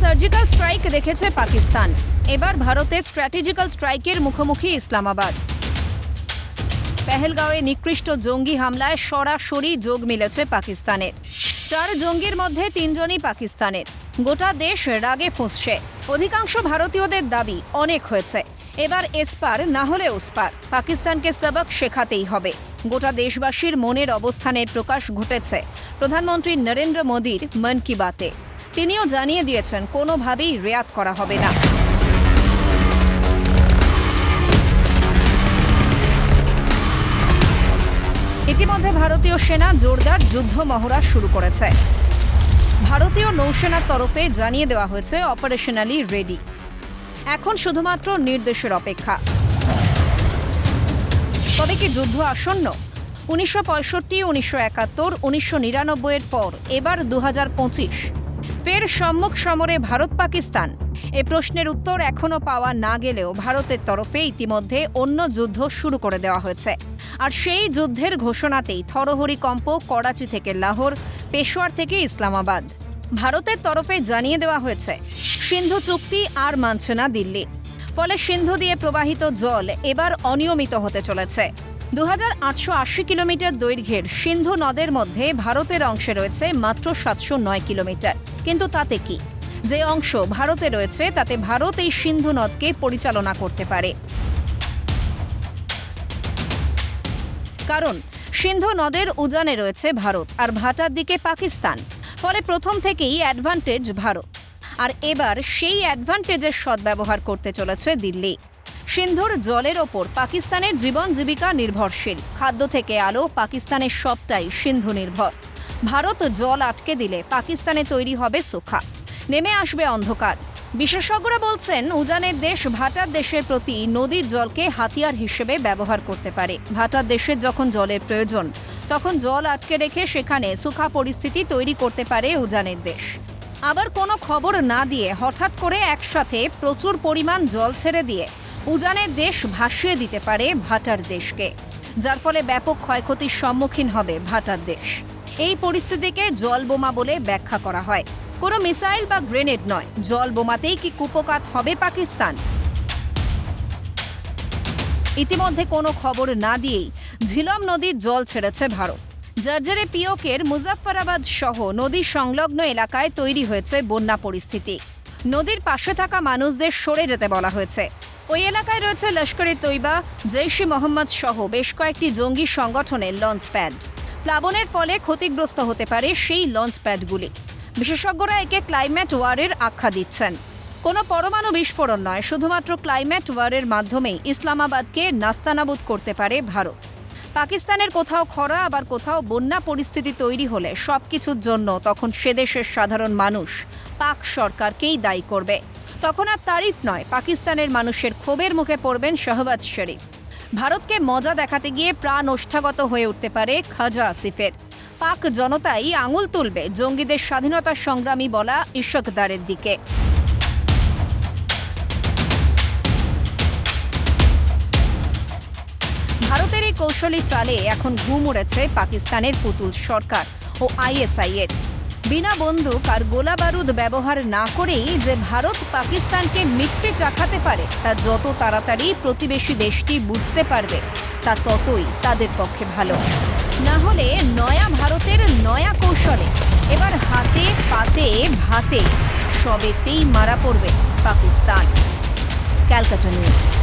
Surgical strike দেখেছে পাকিস্তান। এবার ভারতের স্ট্র্যাটেজিক্যাল স্ট্রাইকের মুখোমুখি ইসলামাবাদ। পেহেলগাঁওয়ে নিকৃষ্ট জঙ্গি হামলায় সরাসরি যোগ মিলেছে পাকিস্তানের। চার জঙ্গির মধ্যে তিনজনই পাকিস্তানের। গোটা দেশ রাগে ফুঁসছে। অধিকাংশ ভারতীয়দের দাবি অনেক হয়েছে। এবার এসপার, না হলে ওসপার। পাকিস্তানকে সবক শেখাতেই হবে। গোটা দেশবাসীর মনের অবস্থানের প্রকাশ ঘটেছে। প্রধানমন্ত্রী নরেন্দ্র মোদীর মন কি বাতে। তিনিও জানিয়ে দিয়েছেন, কোনোভাবেই রেয়াত করা হবে না। ইতিমধ্যে ভারতীয় সেনা জোরদার যুদ্ধ মহড়া শুরু করেছে। ভারতীয় নৌসেনার তরফে জানিয়ে দেওয়া হয়েছে, অপারেশনালি রেডি। এখন শুধুমাত্র নির্দেশের অপেক্ষা। তবে কি যুদ্ধ আসন্ন? উনিশশো পঁয়ষট্টি, উনিশশো একাত্তর, উনিশশো নিরানব্বইয়ের পর, এবার দু হাজার পঁচিশ। ফের সম্মুখ সমরে ভারত পাকিস্তান। এ প্রশ্নের উত্তর এখনও পাওয়া না গেলেও ভারতের তরফে ইতিমধ্যে অন্য যুদ্ধ শুরু করে দেওয়া হয়েছে। আর সেই যুদ্ধের ঘোষণাতেই থরহরি কম্প করাচি থেকে লাহোর, পেশোয়ার থেকে ইসলামাবাদ। ভারতের তরফে জানিয়ে দেওয়া হয়েছে, সিন্ধু চুক্তি আর মানছে না দিল্লি। ফলে সিন্ধু দিয়ে প্রবাহিত জল এবার অনিয়মিত হতে চলেছে। দু হাজার আটশো আশি কিলোমিটার দৈর্ঘ্যের সিন্ধু নদের মধ্যে ভারতের অংশে রয়েছে মাত্র সাতশো নয় কিলোমিটার। কিন্তু তাতে কি? যে অংশ ভারতে রয়েছে, তাতে ভারত এই সিন্ধু নদকে পরিচালনা করতে পারে। কারণ, সিন্ধু নদের উজানে রয়েছে ভারত আর ভাটার দিকে পাকিস্তান। ফলে প্রথম থেকেই অ্যাডভান্টেজ ভারত। আর এবার সেই অ্যাডভান্টেজের সদ্ব্যবহার করতে চলেছে দিল্লি। সিন্ধুর জলের ওপর পাকিস্তানের জীবন জীবিকা নির্ভরশীল। খাদ্য থেকে আলো পাকিস্তানের সবটাই সিন্ধু নির্ভর। ভারত জল আটকে দিলে পাকিস্তানে তৈরি হবে সুখা। নেমে আসবে অন্ধকার। বিশেষজ্ঞরা বলছেন, উজানের দেশ ভাটার দেশের প্রতি নদীর জলকে হাতিয়ার হিসেবে ব্যবহার করতে পারে। ভাটার দেশের যখন জলের প্রয়োজন, তখন জল আটকে রেখে সেখানে সুখা পরিস্থিতি তৈরি করতে পারে উজানের দেশ। আবার কোনো খবর না দিয়ে হঠাৎ করে একসাথে প্রচুর পরিমাণ জল ছেড়ে দিয়ে উজানের দেশ ভাসিয়ে দিতে পারে ভাটার দেশকে। যার ফলে ব্যাপক ক্ষয়ক্ষতির সম্মুখীন হবে ভাটার দেশ। এই পরিস্থিতিকে জল বোমা বলে ব্যাখ্যা করা হয়। কোনো মিসাইল বা গ্রেনেড নয়। জল বোমাতেই কি কুপকাত হবে পাকিস্তান? ইতিমধ্যে কোনো খবর না দিয়েই ঝিলম নদীর জল ছেড়েছে ভারত। জার্জারে পিওকের মুজাফফরাবাদ সহ নদীর সংলগ্ন এলাকায় তৈরি হয়েছে বন্যা পরিস্থিতি। নদীর পাশে থাকা মানুষদের সরে যেতে বলা হয়েছে। ওই এলাকায় রয়েছে লস্করে তৈবা, জৈশে মোহাম্মদ সহ বেশ কয়েকটি জঙ্গি সংগঠনের লঞ্চ প্যাড। প্লাবনের ফলে ক্ষতিগ্রস্ত হতে পারে সেই লঞ্চ প্যাডগুলি। বিশেষজ্ঞরা একে ক্লাইমেট ওয়ারের আখ্যা দিচ্ছেন। কোনো পরমাণু বিস্ফোরণ নয়, শুধুমাত্র ক্লাইমেট ওয়ারের মাধ্যমেই ইসলামাবাদকে নাস্তানাবুদ করতে পারে ভারত। পাকিস্তানের কোথাও খরা, আবার কোথাও বন্যা পরিস্থিতি তৈরি হলে সবকিছুর জন্য তখন সে দেশের সাধারণ মানুষ পাক সরকারকেই দায়ী করবে। তখন আর তারিফ নয়। পাকিস্তানের মানুষের ক্ষোভের মুখে পড়বেন শাহবাজ শরীফ। ভারতকে মজা দেখাতে গিয়ে প্রাণ ওষ্ঠাগত হয়ে উঠতে পারে খাজা আসিফের। পাক জনতাই আঙুল তুলবে জঙ্গিদের স্বাধীনতা সংগ্রামী বলা ইশকদারের দিকে। ভারতের এই কৌশলী চালে এখন ঘুম উড়েছে পাকিস্তানের পুতুল সরকার ও আইএসআই এর বিনা বন্দুক আর গোলা বারুদ ব্যবহার না করেই যে ভারত পাকিস্তানকে মিথ্যে চাখাতে পারে, তা যত তাড়াতাড়ি প্রতিবেশী দেশটি বুঝতে পারবে, তা ততই তাদের পক্ষে ভালো। না হলে নয়া ভারতের নয়া কৌশলে এবার হাতে, পাতে, ভাতে সবেতেই মারা পড়বে পাকিস্তান। ক্যালকাটা নিউজ।